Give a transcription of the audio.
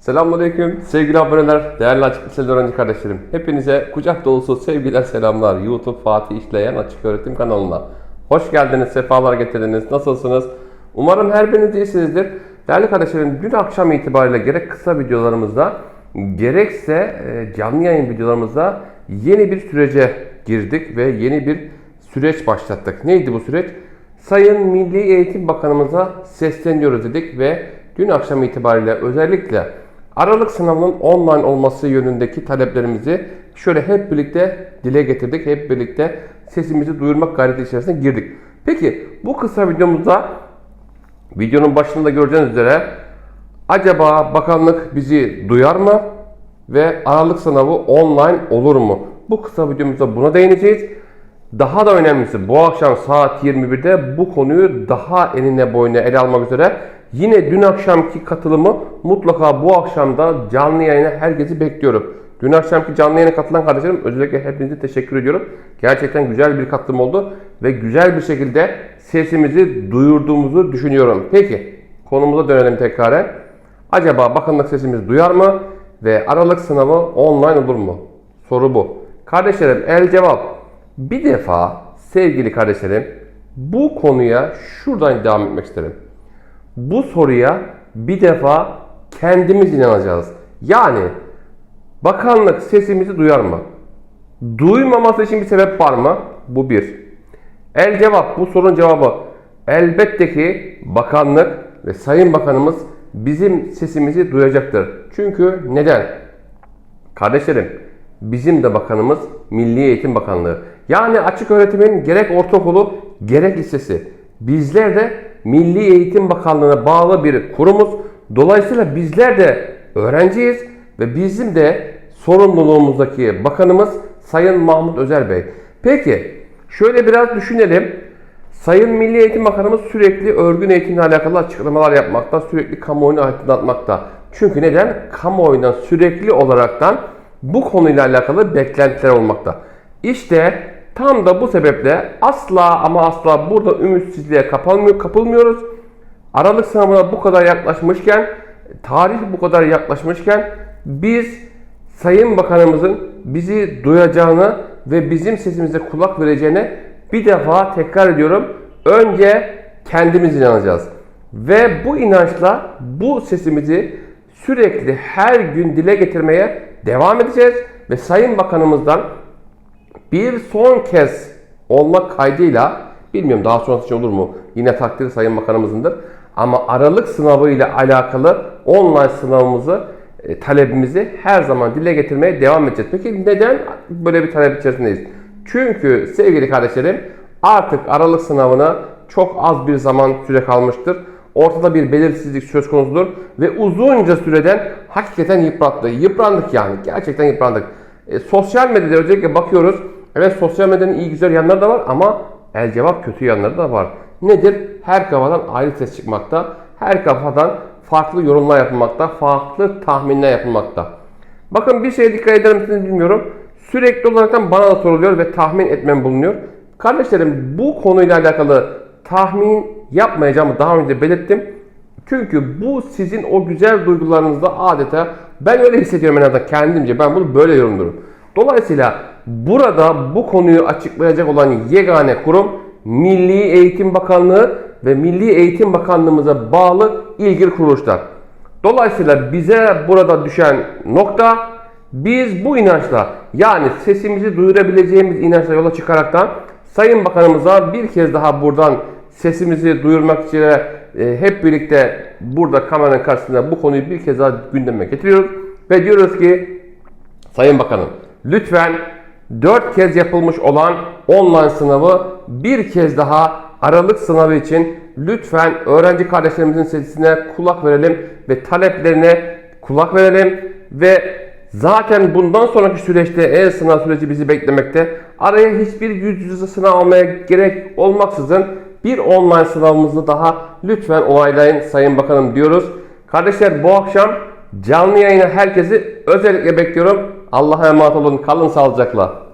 Selamünaleyküm sevgili aboneler, değerli açık liseli öğrenci kardeşlerim. Hepinize kucak dolusu sevgiler, selamlar. YouTube Fatih İşleyen Açık Öğretim kanalına. Hoş geldiniz, sefalar getirdiniz. Nasılsınız? Umarım her biriniz iyisinizdir. Değerli kardeşlerim, dün akşam itibariyle gerek kısa videolarımızda, gerekse e, canlı yayın videolarımızda yeni bir sürece girdik ve yeni bir süreç başlattık. Neydi bu süreç? Sayın Milli Eğitim Bakanımıza sesleniyoruz dedik ve dün akşam itibariyle özellikle Aralık sınavının online olması yönündeki taleplerimizi şöyle hep birlikte dile getirdik. Hep birlikte sesimizi duyurmak gayreti içerisine girdik. Peki bu kısa videomuzda videonun başında göreceğiniz üzere acaba bakanlık bizi duyar mı ve Aralık sınavı online olur mu? Bu kısa videomuzda buna değineceğiz. Daha da önemlisi bu akşam saat 21'de bu konuyu daha enine boyuna ele almak üzere yine dün akşamki katılımı mutlaka bu akşamda canlı yayına herkesi bekliyorum. Dün akşamki canlı yayına katılan kardeşlerim özellikle hepinize teşekkür ediyorum. Gerçekten güzel bir katılım oldu ve güzel bir şekilde sesimizi duyurduğumuzu düşünüyorum. Peki konumuza dönelim tekraren. Acaba bakanlık sesimizi duyar mı ve Aralık sınavı online olur mu? Soru bu. Kardeşlerim el cevap. Bir defa sevgili kardeşlerim bu konuya şuradan devam etmek isterim. Bu soruya bir defa kendimiz inanacağız. Yani bakanlık sesimizi duyar mı? Duymaması için bir sebep var mı? Bu bir. El cevap bu sorunun cevabı. Elbette ki bakanlık ve sayın bakanımız bizim sesimizi duyacaktır. Çünkü neden? Kardeşlerim bizim de bakanımız Milli Eğitim Bakanlığı. Yani açık öğretimin gerek ortaokulu gerek lisesi. Bizler de Milli Eğitim Bakanlığı'na bağlı bir kurumuz. Dolayısıyla bizler de öğrenciyiz ve bizim de sorumluluğumuzdaki bakanımız Sayın Mahmut Özer Bey. Peki şöyle biraz düşünelim. Sayın Milli Eğitim Bakanımız sürekli örgün eğitimle alakalı açıklamalar yapmakta, sürekli kamuoyunu aydınlatmakta. Çünkü neden? Kamuoyundan sürekli olaraktan bu konuyla alakalı beklentiler olmakta. İşte tam da bu sebeple asla ama asla burada ümitsizliğe kapılmıyor, kapılmıyoruz. Aralık sınavına bu kadar yaklaşmışken, tarih bu kadar yaklaşmışken biz Sayın Bakanımızın bizi duyacağını ve bizim sesimize kulak vereceğine bir defa tekrar ediyorum. Önce kendimiz inanacağız. Ve bu inançla bu sesimizi sürekli her gün dile getirmeye devam edeceğiz. Ve Sayın Bakanımızdan bir son kez olmak kaydıyla bilmiyorum daha sonrası için olur mu? Yine takdiri Sayın Bakanımızındır. Ama Aralık sınavı ile alakalı online sınavımızı e, talebimizi her zaman dile getirmeye devam edeceğiz. Peki neden böyle bir talep içerisindeyiz? Çünkü sevgili kardeşlerim artık Aralık sınavına çok az bir zaman süre kalmıştır. Ortada bir belirsizlik söz konusudur ve uzunca süreden hakikaten yıprattı. Yıprandık yani. Gerçekten yıprandık. E, sosyal medyada özellikle bakıyoruz. Evet sosyal medyanın iyi güzel yanları da var ama el cevap kötü yanları da var. Nedir? Her kafadan ayrı ses çıkmakta. Her kafadan farklı yorumlar yapılmakta. Farklı tahminler yapılmakta. Bakın bir şeye dikkat eder misiniz bilmiyorum. Sürekli olarak bana da soruluyor ve tahmin etmem bulunuyor. Kardeşlerim bu konuyla alakalı tahmin yapmayacağımı daha önce belirttim. Çünkü bu sizin o güzel duygularınızda adeta ben öyle hissediyorum en azından kendimce ben bunu böyle yorumluyorum. Dolayısıyla burada bu konuyu açıklayacak olan yegane kurum Milli Eğitim Bakanlığı ve Milli Eğitim Bakanlığımıza bağlı ilgili kuruluşlar. Dolayısıyla bize burada düşen nokta biz bu inançla yani sesimizi duyurabileceğimiz inançla yola çıkaraktan Sayın Bakanımıza bir kez daha buradan sesimizi duyurmak için e, hep birlikte burada kameranın karşısında bu konuyu bir kez daha gündeme getiriyoruz. Ve diyoruz ki Sayın Bakanım lütfen 4 kez yapılmış olan online sınavı bir kez daha Aralık sınavı için lütfen öğrenci kardeşlerimizin sesine kulak verelim ve taleplerine kulak verelim ve zaten bundan sonraki süreçte eğer sınav süreci bizi beklemekte araya hiçbir yüz yüze sınav almaya gerek olmaksızın bir online sınavımızı daha lütfen onaylayın Sayın Bakanım diyoruz. Kardeşler bu akşam canlı yayına herkesi özellikle bekliyorum. Allah'a emanet olun. Kalın sağlıcakla.